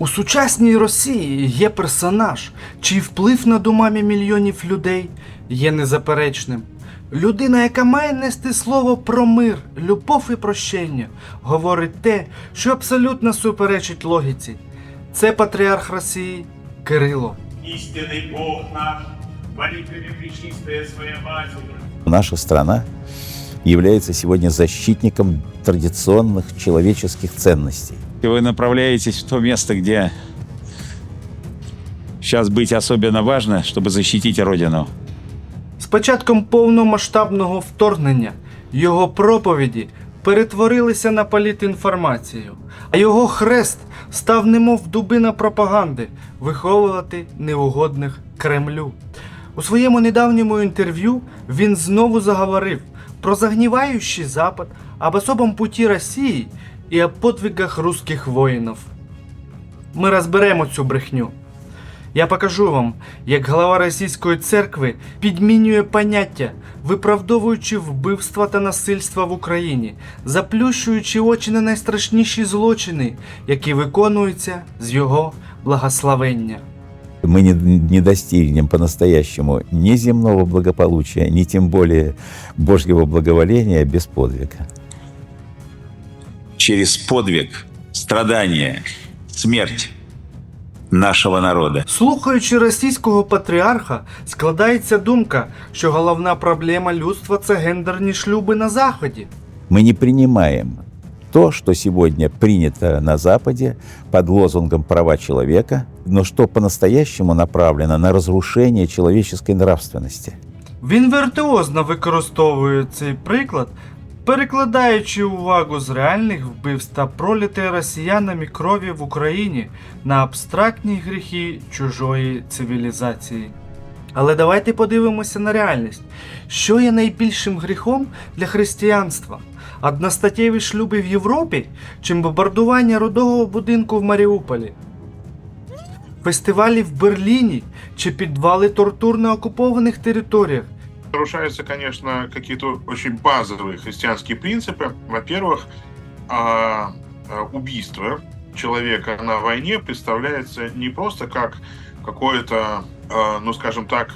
У сучасній Росії є персонаж, чий вплив над умами мільйонів людей є незаперечним. Людина, яка має нести слово про мир, любов і прощення, говорить те, що абсолютно суперечить логіці. Це патріарх Росії Кирило. Истинный Бог наш, молитвами Пречистая Своя Матерь, Наша страна является сегодня защитником традиционных человеческих ценностей. И вы направляетесь в то место, где сейчас быть особенно важно, чтобы защитить Родину. З початком повномасштабного вторгнення його проповіді перетворилися на політінформацію, а його хрест став немов дубина пропаганди виховувати неугодних Кремлю. У своєму недавньому інтерв'ю він знову заговорив про загніваючий Запад, об особом путі Росії і о подвигах русських воїнів. Ми розберемо цю брехню. Я покажу вам, як глава російської церкви підмінює поняття, виправдовуючи вбивства та насильства в Україні, заплющуючи очі на найстрашніші злочини, які виконуються з його благословення. Мы не, не достигнем по-настоящему ни земного благополучия, ни тем более Божьего благоволения без подвига. Через подвиг, страдания, смерть нашего народа. Слухаючи російського патріарха, складається думка, що головна проблема людства це гендерні шлюби на заході. Мы не принимаем то, что сегодня принято на Западе под лозунгом «права человека», но что по-настоящему направлено на разрушение человеческой нравственности. Він віртуозно використовує цей приклад, перекладаючи увагу з реальних вбивств та пролітої росіянами крові в Україні на абстрактні гріхи чужої цивілізації. Але давайте подивимося на реальність. Що є найбільшим гріхом для християнства? Одностатєві шлюби в Європі чи бомбардування родового будинку в Маріуполі? Фестивалі в Берліні чи підвали тортур на окупованих територіях? нарушаются, конечно, какие-то очень базовые христианские принципы. Во-первых, а, а, убийство человека на войне представляется не просто как какое-то, а, ну скажем так,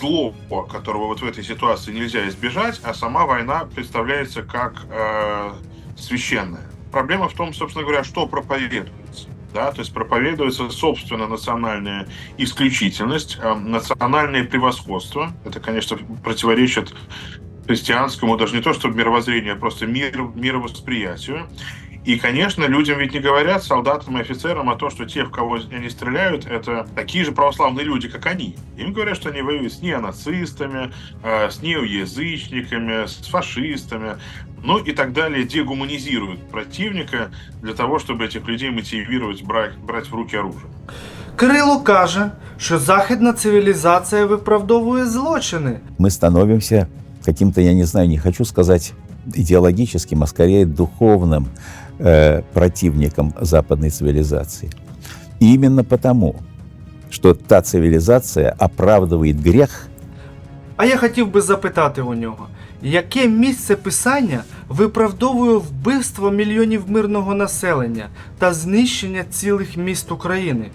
зло, которого вот в этой ситуации нельзя избежать, а сама война представляется как а, священная. Проблема в том, собственно говоря, что проповедуется. Да, то есть проповедуется, собственно, национальная исключительность, э, национальное превосходство. Это, конечно, противоречит христианскому, даже не то, что мировоззрению, а просто мир, мировосприятию. И, конечно, людям ведь не говорят, солдатам и офицерам, о том, что те, в кого они стреляют, это такие же православные люди, как они. Им говорят, что они воюют с неонацистами, э, с неоязычниками, с фашистами, ну и так далее, дегуманизируют противника для того, чтобы этих людей мотивировать брать, брать в руки оружие. Кирило каже, що західна цивілізація виправдовує злочини. Мы становимся каким-то, я не знаю, не хочу сказать идеологическим, а скорее духовным э, противником западной цивилизации. И именно потому, что та цивилизация оправдывает грех, А я хотів би запитати у нього, яке місце писання виправдовує вбивство мільйонів мирного населення та знищення цілих міст України?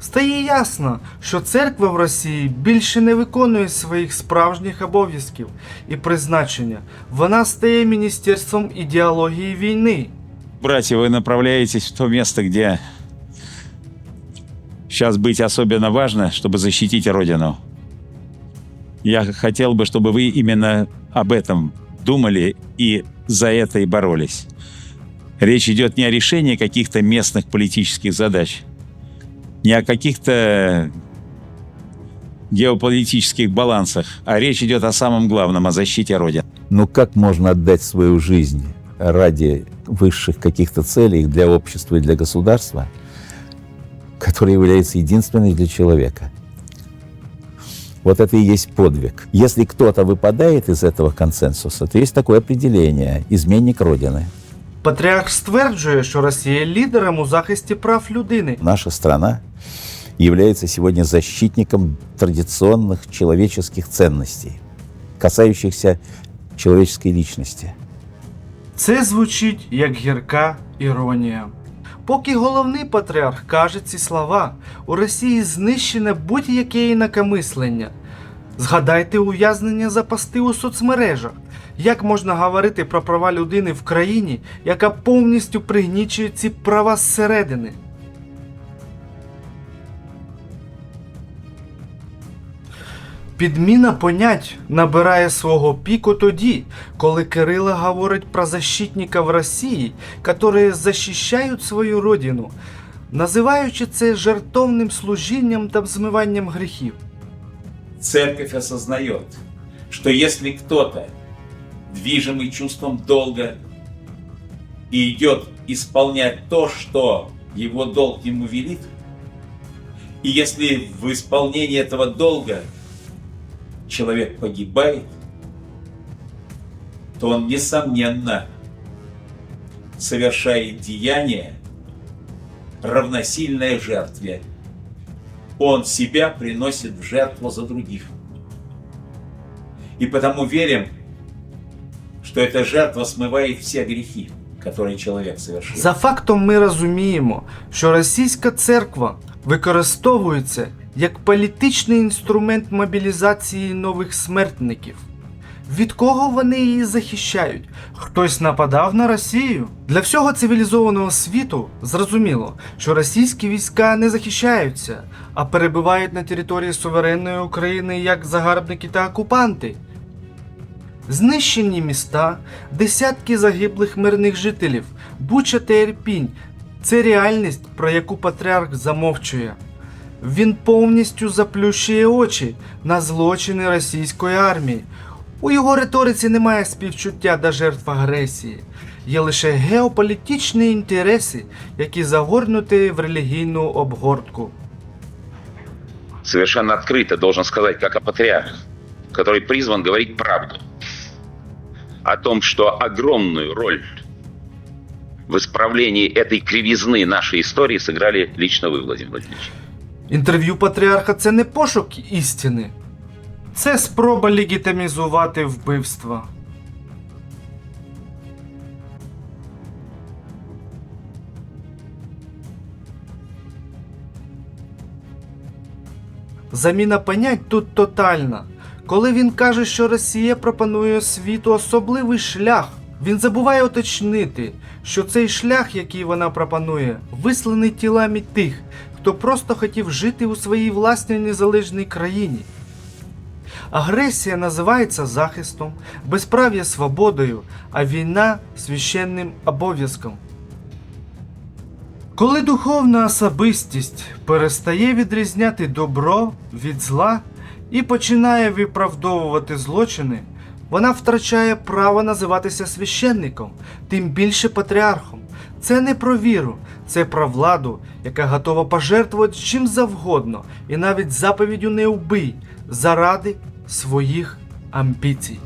Стає ясно, що церква в Росії більше не виконує своїх справжніх обов'язків і призначення. Вона стає міністерством ідеології війни. Братья, вы направляетесь в то место, где сейчас быть особенно важно, чтобы защитить Родину. Я хотел бы, чтобы вы именно об этом думали и за это и боролись. Речь идет не о решении каких-то местных политических задач, не о каких-то геополитических балансах, а речь идет о самом главном, о защите Родины. ну как можно отдать свою жизнь ради высших каких-то целей для общества и для государства, которая является единственной для человека? Вот это и есть подвиг. Если кто-то выпадает из этого консенсуса, то есть такое определение – изменник Родины. Патріарх стверджує, що Росія є лідером у захисті прав людини. Наша страна является сегодня защитником традиционных человеческих ценностей, касающихся человеческой личности. Це звучить як гірка іронія. Поки головний патріарх каже ці слова, у Росії знищене будь-яке інакомислення. Згадайте ув'язнення за пости у соцмережах. Як можна говорити про права людини в країні, яка повністю пригнічує ці права зсередини? Підміна понять набирає свого піку тоді, коли Кирило говорить про защитників Росії, які захищають свою родину, називаючи це жертовним служінням та змиванням гріхів. Церковь осознает, что если кто-то, движимый чувством долга, и идет исполнять то, что его долг ему велит, и если в исполнении этого долга человек погибает, то он, несомненно, совершает деяние, равносильное жертве – он себя приносит в жертву за других. И потому верим, что эта жертва смывает все грехи, которые человек совершил. За фактом ми розуміємо, що російська церква Використовується як політичний інструмент мобілізації нових смертників. Від кого вони її захищають? Хтось нападав на Росію? Для всього цивілізованого світу зрозуміло, що російські війська не захищаються, а перебувають на території суверенної України як загарбники та окупанти. Знищені міста, десятки загиблих мирних жителів, Буча та Ірпінь – це реальність, про яку патріарх замовчує. Він повністю заплющує очі на злочини російської армії. У його риториці немає співчуття до жертв агресії, є лише геополітичні інтереси, які загорнуті в релігійну обгортку. совершенно открыто должен сказать, как о патриарх, который призван говорить правду о том, что огромную роль в исправлении этой кривизны нашей истории сыграли лично вы, Владимир Владимирович. Інтерв'ю патріарха це не пошук істини, це спроба легітимізувати вбивства. Заміна понять тут тотальна. Коли він каже, що Росія пропонує світу особливий шлях, він забуває уточнити, що цей шлях, який вона пропонує, висланий тілами тих, хто просто хотів жити у своїй власній незалежній країні. Агресія називається захистом, безправ'я свободою, а війна священним обов'язком. Коли духовна особистість перестає відрізняти добро від зла і починає виправдовувати злочини, вона втрачає право називатися священником, тим більше патріархом. Це не про віру, це про владу, яка готова пожертвувати чим завгодно і навіть заповіддю не вбий заради своїх амбіцій.